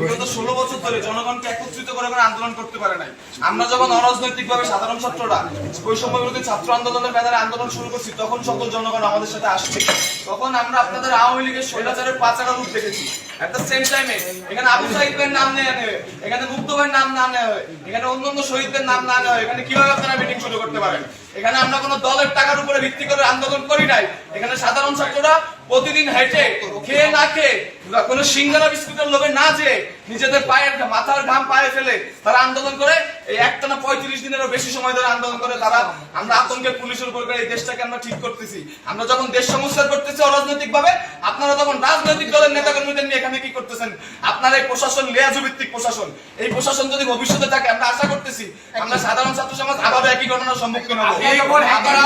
বিগত ষোলো বছর ধরে জনগণকে একত্রিত করে করে আন্দোলন করতে পারে নাই। আমরা যখন অরাজনৈতিক ভাবে সাধারণ ছাত্ররা বৈষম্য বিরোধী ছাত্র আন্দোলনের ব্যানারে আন্দোলন শুরু করছি তখন সকল জনগণ আমাদের সাথে আসছে। তখন আমরা আপনাদের আওয়ামী লীগের স্বৈরাচারের পাচারা রূপ দেখেছি। এট দ্য সেম টাইমে এখানে আবু সাহিদের নাম নেওয়া নেবে এখানে ভাইয়ের নাম না নেওয়া হয় এখানে অন্য অন্য শহীদদের নাম না নেওয়া হয় এখানে কীভাবে আপনারা মিটিং শুরু করতে পারেন? এখানে আমরা কোনো দলের টাকার উপরে ভিত্তি করে আন্দোলন করি নাই। এখানে সাধারণ ছাত্ররা প্রতিদিন হেঁটে, খেয়ে না খেয়ে কোনো সিঙ্গারা বিস্কুটের লোভে না যে নিজেদের পায়ের মাথার ঘাম পায়ে ফেলে তারা আন্দোলন করে। এই একটানা পঁয়ত্রিশ দিনেরও বেশি সময় ধরে আন্দোলন করে তারা। আমরা আতঙ্কের পুলিশের উপর করে এই দেশটাকে আমরা ঠিক করতেছি। আমরা যখন দেশ সংস্কার করতেছি অরাজনৈতিক ভাবে আপনারা তখন রাজনৈতিক দলের নেতা কর্মীদের নিয়ে এখানে কি করতেছেন? আপনারা এই প্রশাসন লেয়াজু ভিত্তিক প্রশাসন এই প্রশাসন যদি ভবিষ্যতে থাকে আমরা আশা করতেছি আমরা সাধারণ ছাত্র সমাজ আবার একই ঘটনার সম্মুখীন হব। আমরা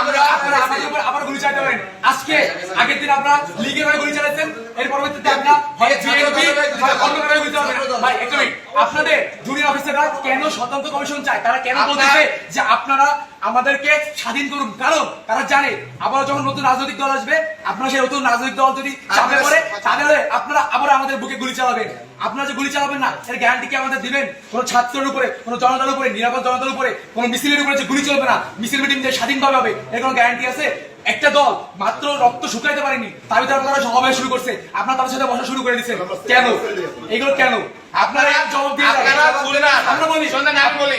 আমরা আপনারা আমাদের উপর আবার গুলি চালাতে পারেন আজকে আগের দিন আপনারা লীগের হয়ে গুলি চালাচ্ছেন এর পরবর্তীতে আপনারা হয় বিএনপি অন্য কারণে গুলি চালাবেন ভাই আপনাদের জুনিয়র অফিসাররা কেন স্বতন্ত্র কমিশন চায়? তারা কেন বলতেছে যে আপনারা আমাদেরকে স্বাধীন করুন? কারণ তারা জানে আবার যখন নতুন রাজনৈতিক দল আসবে আপনারা সেই নতুন রাজনৈতিক দল যদি চাপে পড়ে তাহলে আপনারা আবার আমাদের বুকে গুলি চালাবেন। আপনারা যে গুলি চালাবেন না এর গ্যারান্টি কি আমাদের দিবেন? কোন ছাত্রের উপরে কোন জনতার উপরে নিরাপদ জনতার উপরে কোন মিছিলের উপরে যে গুলি চলবে না মিছিল মিটিং যে স্বাধীনভাবে হবে এর কোনো গ্যারান্টি আছে? একটা দল মাত্র রক্ত শুকাইতে পারেনি তার ভিতরে আপনারা সমাবেশ শুরু করছে। আপনারা তাদের সাথে বসা শুরু করে দিচ্ছেন। কেন? এগুলো কেন? আপনারা জবাব দিয়ে। আপনারা খুলনা আমরা বলি। আমি বলি।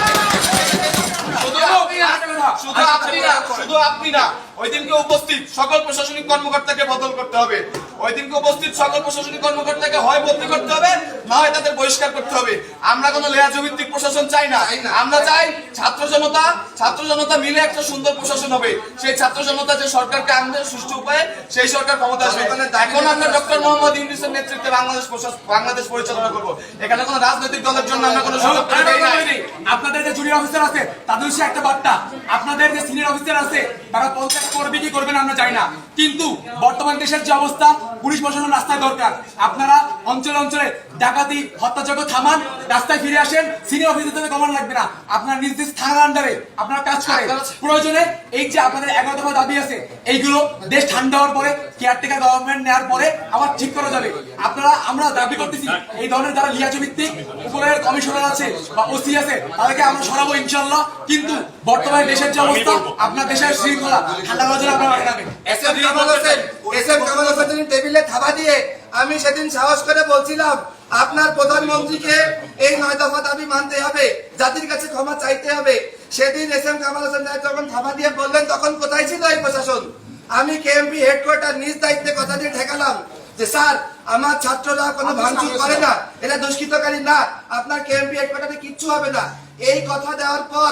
শুধু আপনি না, শুধু আপনি না শুধু আপনি না ওই দিনকে উপস্থিত সকল প্রশাসনিক কর্মকর্তাকে বদল করতে হবে। ওই দিনকে উপস্থিত সকল প্রশাসনিক কর্মকর্তাকে হয় বদলি করতে হবে না হয় তাদের বহিষ্কার করতে হবে। আমরা কোনো লেয়াজ ভিত্তিক প্রশাসন চাই না। আমরা চাই ছাত্র জনতা ছাত্র জনতা মিলে একটা সুন্দর প্রশাসন হবে। সেই ছাত্র জনতা যে সরকারকে আনবে সুষ্ঠু উপায়ে সেই সরকার ক্ষমতা আসবে। এখন আমরা ডক্টর মোহাম্মদ ইউনিসের নেতৃত্বে বাংলাদেশ বাংলাদেশ পরিচালনা করব। এখানে কোনো রাজনৈতিক দলের জন্য আমরা কোনো সুযোগ আপনাদের যে জুনিয়র অফিসার আছে তাদের সে একটা বার্তা। আপনাদের যে সিনিয়র অফিসার আছে তারা পঞ্চায়েত করবে কি করবে না আমরা জানি না। কিন্তু বর্তমান দেশের যে অবস্থা পুলিশ প্রশাসন রাস্তায় দরকার। আপনারা অঞ্চলে অঞ্চলে ডাকাতি হত্যাযজ্ঞ থামান রাস্তায় ফিরে আসেন সিনিয়র অফিসার থেকে কমান লাগবে না। আপনার নিজ নিজ থানার আন্ডারে আপনারা কাজ করেন। প্রয়োজনে এই যে আপনাদের এগারো দফা দাবি আছে এইগুলো দেশ ঠান্ডা হওয়ার পরে কেয়ারটেকার গভর্নমেন্ট নেওয়ার পরে আবার ঠিক করা যাবে। আপনারা আমরা দাবি করতেছি এই ধরনের যারা লিয়াজ ভিত্তিক উপরের কমিশনার আছে বা ওসি আছে তাদেরকে আমরা সরাবো ইনশাল্লাহ কিন্তু বর্তমানে দেশের যে অবস্থা আপনার দেশের শৃঙ্খলা ঠান্ডা করার জন্য আপনারা আগাবেন S M Kamal Hossain S M Kamal হোসেনের টেবিলে থাবা দিয়ে আমি সেদিন সাহস করে বলছিলাম আপনার প্রধানমন্ত্রীকে এই নয় দফা দাবি মানতে হবে জাতির কাছে ক্ষমা চাইতে হবে। সেদিন এস এম কামাল হোসেন সাহেব যখন থাবা দিয়ে বললেন তখন কোথায় ছিল এই প্রশাসন? আমি কেএমপি হেডকোয়ার্টার নিজ দায়িত্বে কথা দিয়ে ঠেকালাম যে স্যার আমার ছাত্ররা কোনো ভাঙচুর করে না। এটা দুষ্কৃতকারী না। আপনার কেএমপি হেডকোয়ার্টারে কিচ্ছু হবে না। এই কথা দেওয়ার পর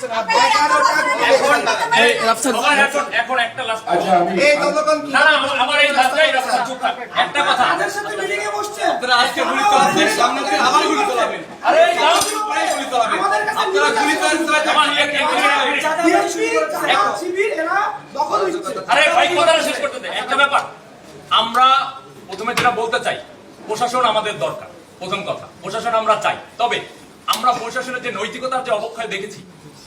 এগারোটা গুলি লেগেছে আমার প্রথমে যেটা বলতে চাই প্রশাসন আমাদের দরকার প্রথম কথা প্রশাসন আমরা চাই তবে আমরা প্রশাসনের যে নৈতিকতার যে অবক্ষয় দেখেছি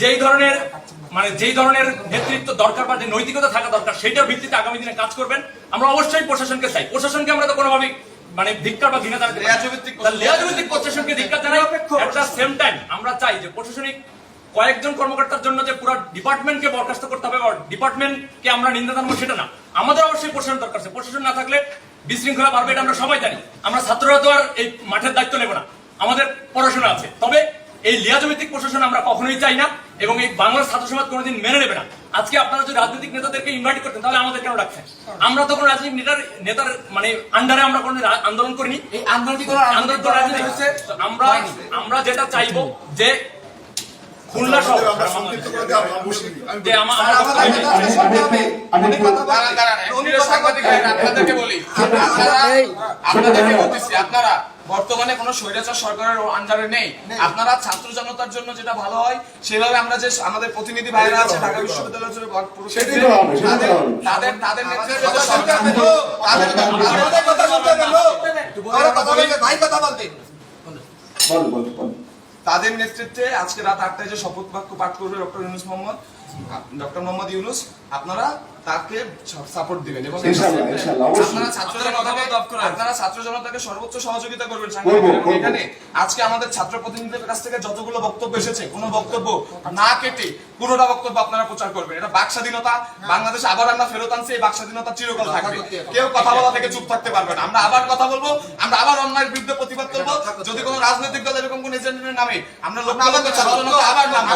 যেই ধরনের মানে যেই ধরনের নেতৃত্ব দরকার বা যে নৈতিকতা থাকা দরকার সেটার ভিত্তিতে আগামী দিনে কাজ করবেন। আমরা অবশ্যই প্রশাসনকে চাই। প্রশাসনকে আমরা তো কোনোভাবেই মানে ধিক্কার বা ঘৃণা জানাতে লেয়াজভিত্তিক লেয়াজভিত্তিক প্রশাসনকে ধিক্কার জানাই একটা সেম টাইম আমরা চাই যে প্রশাসনিক কয়েকজন কর্মকর্তার জন্য যে পুরো ডিপার্টমেন্টকে বরখাস্ত করতে হবে বা ডিপার্টমেন্টকে আমরা নিন্দা জানাব সেটা না। আমাদের অবশ্যই প্রশাসন দরকার আছে। প্রশাসন না থাকলে বিশৃঙ্খলা বাড়বে এটা আমরা সবাই জানি। আমরা ছাত্ররা তো আর এই মাঠের দায়িত্ব নেব না। আমাদের পড়াশোনা আছে। তবে এই লিয়াজমিতিক প্রশাসন আমরা কখনোই চাই না। এবং এই বাংলার ছাত্র সমাজ কোনোদিন মেনে নেবে না। আজকে আপনারা যদি রাজনৈতিক নেতাদেরকে ইনভাইট করতেন তাহলে আমাদের কেন রাখছেন আমরা তো কোনো রাজনৈতিক নেতার নেতার মানে আন্ডারে আমরা কোনো আন্দোলন করিনি। এই আন্দোলন কি কোনো আন্দোলন তো রাজনীতি হচ্ছে আমরা আমরা যেটা চাইব যে খুলনা আমার আপনাদেরকে বলি। আপনারা আপনাদেরকে বলতেছি আপনারা বর্তমানে কোনো স্বৈরাচার সরকারের আন্ডারে নেই। আপনারা ছাত্র জনতার জন্য যেটা ভালো হয় সেভাবে আমরা যে আমাদের প্রতিনিধি ভাইরা আছে ঢাকা বিশ্ববিদ্যালয়ের জন্য তাদের- তাদের নেতৃত্বে কথা সরকার তাদের বলবে, ভাই কথা বলবে। বল বল বল। তাদের নেতৃত্বে আজকে রাত আটটায় যে শপথ বাক্য পাঠ করবে ডক্টর ইউনুস মোহাম্মদ ডক্টর মোহাম্মদ ইউনুস আপনারা তাকে সাপোর্ট দিবেন এবং আপনারা ছাত্রদের অবশ্যই। আপনারা ছাত্র আপনারা ছাত্র জনতাকে সর্বোচ্চ সহযোগিতা করবেন। এখানে আজকে আমাদের ছাত্র প্রতিনিধিদের কাছ থেকে যতগুলো বক্তব্য এসেছে কোনো বক্তব্য না কেটে পুরোটা বক্তব্য আপনারা প্রচার করবেন। এটা বাক স্বাধীনতা বাংলাদেশে আবার আমরা ফেরত আনছি এই বাক স্বাধীনতা চিরকাল থাকবে। কেউ কথা বলা থেকে চুপ থাকতে পারবে না। আমরা আবার কথা বলব আমরা আবার অন্যায়ের বিরুদ্ধে প্রতিবাদ করব। যদি কোনো রাজনৈতিক দল এরকম কোন এজেন্ডের নামে আমরা লক্ষ আবার আমরা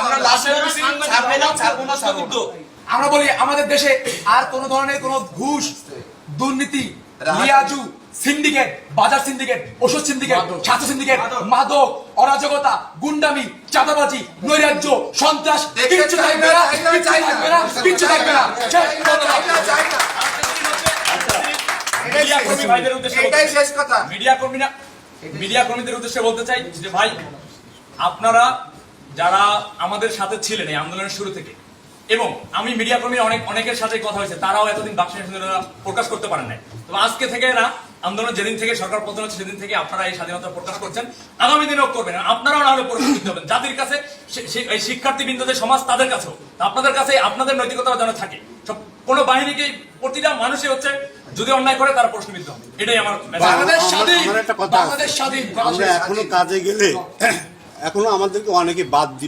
আমরা লাশের ছাড়বো না ছাড়বো না। আমরা বলি আমাদের দেশে আর কোন ধরনের কোন ঘুষ দুর্নীতি লিয়াজু সিন্ডিকেট বাজার সিন্ডিকেট ওষুধ সিন্ডিকেট ছাত্র সিন্ডিকেট মাদক। অরাজকতা গুন্ডামি চাঁদাবাজি নৈরাজ্য সন্ত্রাস কিচ্ছু থাকবে না কিচ্ছু থাকবে না মিডিয়া কর্মীরা মিডিয়া কর্মীদের উদ্দেশ্যে বলতে চাই যে ভাই আপনারা যারা আমাদের সাথে ছিলেন এই আন্দোলনের শুরু থেকে এবং আমি মিডিয়া কর্মী অনেক অনেকের সাথে কথা হয়েছে তারাও এতদিন বাক্স স্বাধীনতা প্রকাশ করতে পারেন নাই। তো আজকে থেকে না আন্দোলন যেদিন থেকে সরকার পতন হচ্ছে সেদিন থেকে আপনারা এই স্বাধীনতা প্রকাশ করছেন। আগামী দিনেও করবেন আপনারাও না হলে পরিস্থিতি হবেন জাতির কাছে এই শিক্ষার্থী বিন্দুদের সমাজ তাদের কাছেও। আপনাদের কাছে আপনাদের নৈতিকতা যেন থাকে। সব কোনো বাহিনীকে প্রতিটা মানুষই হচ্ছে যদি অন্যায় করে তারা প্রশ্নবিদ্ধ হবে। এটাই আমার বাংলাদেশ স্বাধীন। বাংলাদেশ স্বাধীন আমরা এখনও কাজে গেলে এখনও আমাদেরকে অনেকে বাদ দি